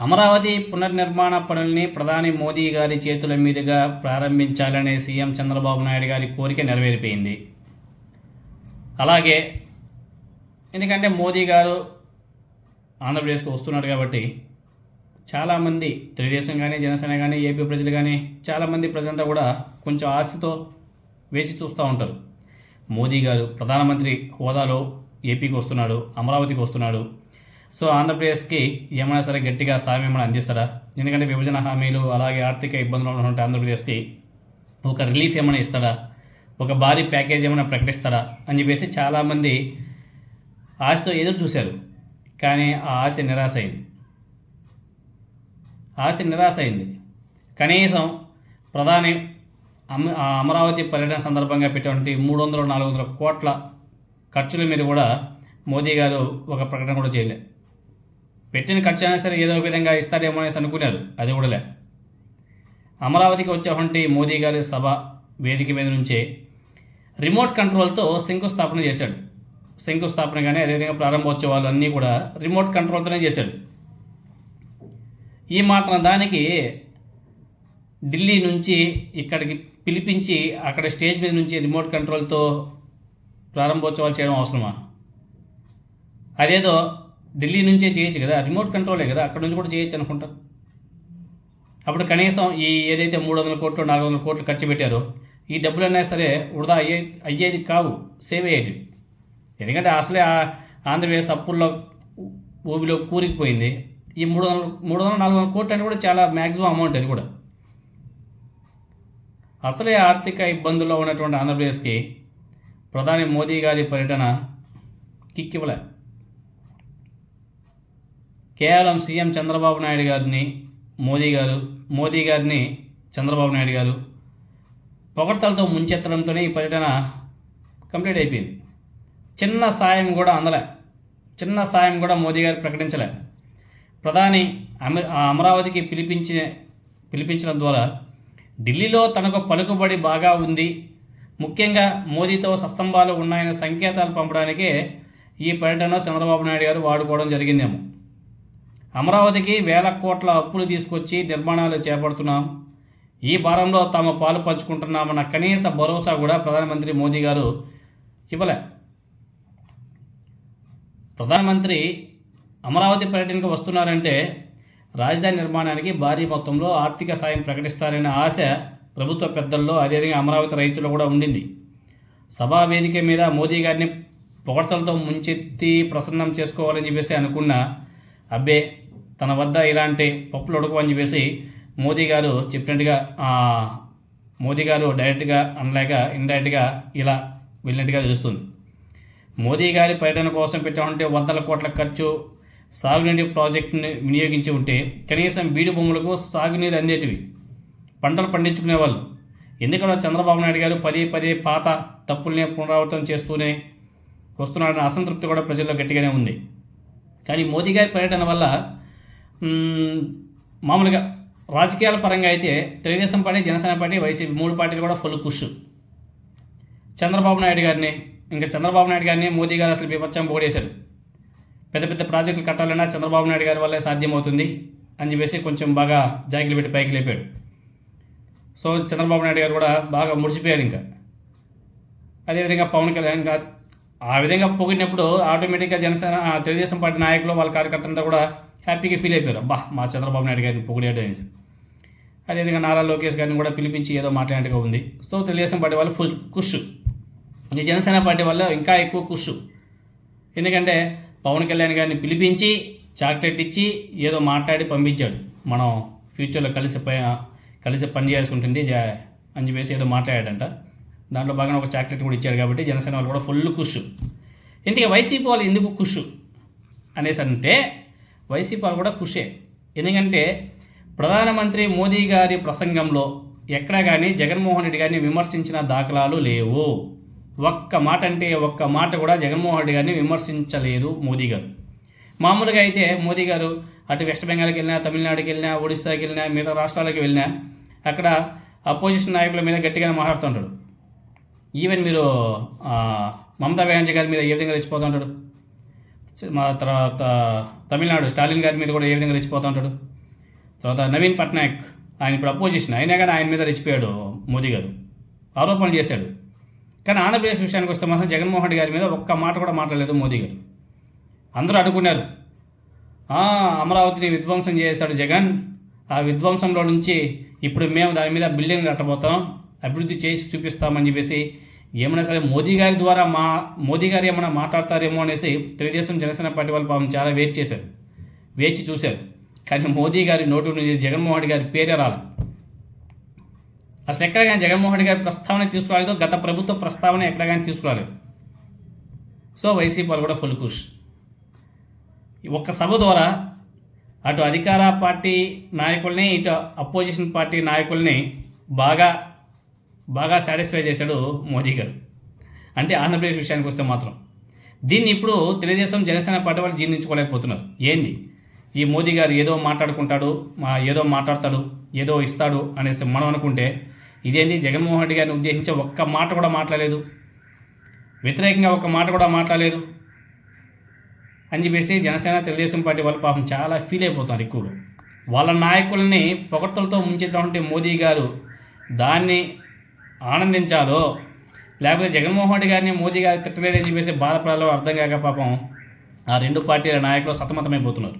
అమరావతి పునర్నిర్మాణ పనుల్ని ప్రధాని మోదీ గారి చేతుల మీదుగా ప్రారంభించాలనే సీఎం చంద్రబాబు నాయుడు గారి కోరిక నెరవేరిపోయింది. అలాగే ఎందుకంటే మోదీ గారు ఆంధ్రప్రదేశ్కి వస్తున్నారు కాబట్టి చాలామంది తెలుగుదేశం కానీ జనసేన కానీ ఏపీ ప్రజలు కానీ చాలామంది ప్రజలంతా కూడా కొంచెం ఆశతో వేచి చూస్తూ ఉంటారు. మోదీ గారు ప్రధానమంత్రి హోదాలో ఏపీకి వస్తున్నాడు అమరావతికి వస్తున్నాడు. సో ఆంధ్రప్రదేశ్కి ఏమైనా సరే గట్టిగా సాయం ఏమైనా అందిస్తారా? ఎందుకంటే విభజన హామీలు అలాగే ఆర్థిక ఇబ్బందులు ఉన్నటువంటి ఆంధ్రప్రదేశ్కి ఒక రిలీఫ్ ఏమైనా ఇస్తాడా? ఒక భారీ ప్యాకేజ్ ఏమైనా ప్రకటిస్తారా అని చెప్పేసి చాలామంది ఆశతో ఎదురు చూశారు. కానీ ఆ ఆశ నిరాశ అయింది. ఆశ నిరాశ అయింది. కనీసం ప్రధాని ఆ అమరావతి పర్యటన సందర్భంగా పెట్టినటువంటి మూడు వందల నాలుగు వందల కోట్ల ఖర్చుల మీద కూడా మోదీ గారు ఒక ప్రకటన కూడా చేయలేదు పెట్టిన ఖర్చు అయినా సరే ఏదో ఒక విధంగా ఇస్తారేమో అనేసి అనుకున్నారు. అది కూడా లే. అమరావతికి వచ్చేటువంటి మోదీ గారి సభ వేదిక మీద నుంచే రిమోట్ కంట్రోల్తో శంకుస్థాపన చేశాడు. శంకుస్థాపన కానీ అదేవిధంగా ప్రారంభోత్సవాలు అన్నీ కూడా రిమోట్ కంట్రోల్తోనే చేశాడు. ఈ మాత్రం దానికి ఢిల్లీ నుంచి ఇక్కడికి పిలిపించి అక్కడ స్టేజ్ మీద నుంచి రిమోట్ కంట్రోల్తో ప్రారంభోత్సవాలు చేయడం అవసరమా? అదేదో ఢిల్లీ నుంచే చేయొచ్చు కదా? రిమోట్ కంట్రోలే కదా? అక్కడ నుంచి కూడా చేయొచ్చు అనుకుంటా. అప్పుడు కనీసం ఈ ఏదైతే మూడు వందల కోట్లు నాలుగు వందల కోట్లు ఖర్చు పెట్టారో ఈ డబ్బులైనా సరే వృధా అయ్యే అయ్యేది కావు. సేవ్ అయ్యేది. ఎందుకంటే అసలే ఆ- ఆంధ్రప్రదేశ్ అప్పుల్లో ఊబిలో కూరికిపోయింది. ఈ మూడు వందల మూడు వందల నాలుగు వందల కోట్లు అని కూడా చాలా మ్యాక్సిమం అమౌంట్ అది కూడా. అసలే ఆర్థిక ఇబ్బందుల్లో ఉన్నటువంటి ఆంధ్రప్రదేశ్కి ప్రధాని మోదీ గారి పర్యటన కిక్కివ్వలే. కేవలం సీఎం చంద్రబాబు నాయుడు గారిని మోదీ గారు మోదీ గారిని చంద్రబాబు నాయుడు గారు పొగడ్తలతో ముంచెత్తడంతోనే ఈ పర్యటన కంప్లీట్ అయిపోయింది. చిన్న సాయం కూడా అందలే. చిన్న సాయం కూడా మోదీ గారు ప్రకటించలే. ప్రధాని అమ ఆ అమరావతికి పిలిపించిన పిలిపించడం ద్వారా ఢిల్లీలో తనకు పలుకుబడి బాగా ఉంది. ముఖ్యంగా మోదీతో సస్తంభాలు ఉన్నాయనే సంకేతాలు పంపడానికే ఈ పర్యటన చంద్రబాబు నాయుడు గారు వాడుకోవడం జరిగిందేమో. అమరావతికి వేల కోట్ల అప్పులు తీసుకొచ్చి నిర్మాణాలు చేపడుతున్నాం. ఈ భారంలో తాము పాలు పంచుకుంటున్నామన్న కనీస భరోసా కూడా ప్రధానమంత్రి మోదీ గారు ఇవ్వలే. ప్రధానమంత్రి అమరావతి పర్యటనకు వస్తున్నారంటే రాజధాని నిర్మాణానికి భారీ మొత్తంలో ఆర్థిక సాయం ప్రకటిస్తారనే ఆశ ప్రభుత్వ పెద్దల్లో అదేవిధంగా అమరావతి రైతుల్లో కూడా ఉండింది. సభా వేదిక మీద మోదీ గారిని పొగడ్తలతో ముంచెత్తి ప్రసన్నం చేసుకోవాలని చెప్పేసి అనుకున్న అబ్బే తన వద్ద ఇలాంటి పప్పులు ఉడకవని చెప్పేసి మోదీ గారు చెప్పినట్టుగా మోదీ గారు డైరెక్ట్గా అనలేక ఇండైరెక్ట్గా ఇలా వెళ్ళినట్టుగా తెలుస్తుంది. మోదీ గారి పర్యటన కోసం పెట్టామంటే వందల కోట్ల ఖర్చు సాగునీటి ప్రాజెక్టుని వినియోగించి ఉంటే కనీసం బీడు భూములకు సాగునీరు అందేటివి. పంటలు పండించుకునేవాళ్ళు. ఎందుకంటే చంద్రబాబు నాయుడు గారు పదే పదే పాత తప్పుల్నే పునరావృతం చేస్తూనే వస్తున్నాడన్న అసంతృప్తి కూడా ప్రజల్లో గట్టిగానే ఉంది. కానీ మోదీ గారి పర్యటన వల్ల మామూలుగా రాజకీయాల పరంగా అయితే Telugudesam party Janasena party YCP మూడు పార్టీలు కూడా ఫుల్ కుష్. చంద్రబాబు నాయుడు గారిని ఇంకా చంద్రబాబు నాయుడు గారిని మోదీ గారు అసలు బీభత్సం పొగిడేశారు. పెద్ద పెద్ద ప్రాజెక్టులు కట్టాలన్నా చంద్రబాబు నాయుడు గారి వల్లే సాధ్యమవుతుంది అని చెప్పేసి కొంచెం బాగా జాకిలు పెట్టి పైకి లేపాడు. సో చంద్రబాబు నాయుడు గారు కూడా బాగా ముడిచిపోయాడు ఇంకా. అదేవిధంగా పవన్ కళ్యాణ్ ఇంకా ఆ విధంగా పొగిడినప్పుడు ఆటోమేటిక్గా జనసేన తెలుగుదేశం పార్టీ నాయకులు వాళ్ళ కార్యకర్తలంతా కూడా హ్యాపీగా ఫీల్ అయిపోయారు. అబ్బా మా చంద్రబాబు నాయుడు గారిని పొగిడాడు అనేసి. అదేవిధంగా నారా లోకేష్ గారిని కూడా పిలిపించి ఏదో మాట్లాడినట్టుగా ఉంది. సో తెలుగుదేశం పార్టీ వాళ్ళు ఫుల్ కుష్. ఈ జనసేన పార్టీ వల్ల ఇంకా ఎక్కువ కుష్. ఎందుకంటే పవన్ కళ్యాణ్ గారిని పిలిపించి చాక్లెట్ ఇచ్చి ఏదో మాట్లాడి పంపించాడు. మనం ఫ్యూచర్లో కలిసి కలిసి పని చేయాల్సి ఉంటుంది. జా- అని చెప్పేసి ఏదో మాట్లాడాడంట. దాంట్లో బాగానే ఒక చాక్లెట్ కూడా ఇచ్చాడు కాబట్టి జనసేన వాళ్ళు కూడా ఫుల్ కుష్. ఇంతకీ వైసీపీ వాళ్ళు ఎందుకు కుష్ అనేసి అంటే వైసీపీ వాళ్ళు కూడా కుషే ఎందుకంటే ప్రధానమంత్రి మోదీ గారి ప్రసంగంలో ఎక్కడ కానీ జగన్మోహన్ రెడ్డి గారిని విమర్శించిన దాఖలాలు లేవు. ఒక్క మాట అంటే ఒక్క మాట కూడా జగన్మోహన్ రెడ్డి గారిని విమర్శించలేదు మోదీ గారు. మామూలుగా అయితే మోదీ గారు అటు వెస్ట్ బెంగాల్కి వెళ్ళినా తమిళనాడుకి వెళ్ళినా ఒడిస్సాకి వెళ్ళినా మిగతా రాష్ట్రాలకు వెళ్ళినా అక్కడ అపోజిషన్ నాయకుల మీద గట్టిగానే మాట్లాడుతుంటాడు. ఈవెన్ మీరు మమతా బెనర్జీ గారి మీద ఏ విధంగా రెచ్చిపోతుంటాడు? మా తర్వాత తమిళనాడు స్టాలిన్ గారి మీద కూడా ఏ విధంగా రెచ్చిపోతూ ఉంటాడు? తర్వాత నవీన్ పట్నాయక్ ఆయన ఇప్పుడు అపోజిషన్ అయినా కానీ ఆయన మీద రెచ్చిపోయాడు మోదీ గారు. ఆరోపణలు చేశాడు. కానీ ఆంధ్రప్రదేశ్ విషయానికి వస్తే మాత్రం జగన్మోహన్ రెడ్డి గారి మీద ఒక్క మాట కూడా మాట్లాడలేదు మోదీ గారు. అందరూ అనుకున్నారు అమరావతిని విధ్వంసం చేశాడు జగన్. ఆ విధ్వంసంలో నుంచి ఇప్పుడు మేము దాని మీద బిల్డింగ్ కట్టబోతాం అభివృద్ధి చేసి చూపిస్తామని చెప్పేసి ఏమైనా సరే మోదీ గారి ద్వారా మా మోదీ గారు ఏమైనా మాట్లాడతారేమో అనేసి తెలుగుదేశం జనసేన పార్టీ వాళ్ళు పాపం చాలా వెయిట్ చేశారు. వేచి చూశారు. కానీ మోదీ గారి నోటు నుంచి జగన్మోహన్ రెడ్డి గారి పేరే రాల. అసలు ఎక్కడ కానీ జగన్మోహన్ రెడ్డి గారి ప్రస్తావన తీసుకురాలేదు. గత ప్రభుత్వ ప్రస్తావన ఎక్కడ కానీ తీసుకురాలేదు. సో వైసీపీ వాళ్ళు కూడా ఫుల్ కుష్ ఒక్క సభ ద్వారా అటు అధికార పార్టీ నాయకుల్ని ఇటు అపోజిషన్ పార్టీ నాయకుల్ని బాగా బాగా సాటిస్ఫై చేశాడు మోదీ గారు. అంటే ఆంధ్రప్రదేశ్ విషయానికి వస్తే మాత్రం. దీన్ని ఇప్పుడు తెలుగుదేశం జనసేన పార్టీ వాళ్ళు జీర్ణించుకోలేకపోతున్నారు. ఏంది? ఈ మోదీ గారు ఏదో మాట్లాడుకుంటాడు మా ఏదో మాట్లాడతాడు ఏదో ఇస్తాడు అనేసి మనం అనుకుంటే ఇదేంది? జగన్మోహన్ రెడ్డి గారిని ఉద్దేశించి ఒక్క మాట కూడా మాట్లాడలేదు. వ్యతిరేకంగా ఒక్క మాట కూడా మాట్లాడలేదు. అని చెప్పేసి జనసేన తెలుగుదేశం పార్టీ వాళ్ళు పాపం చాలా ఫీల్ అయిపోతారు ఎక్కువగా. వాళ్ళ నాయకుల్ని పొగట్టలతో ముంచేటటువంటి మోదీ గారు దాన్ని ఆనందించాలో? లేకపోతే జగన్మోహన్ రెడ్డి గారిని మోదీ గారిని తిట్టలేదని చెప్పేసి బాధపడాలో అర్థం కాక పాపం ఆ రెండు పార్టీల నాయకులు సతమతమైపోతున్నారు.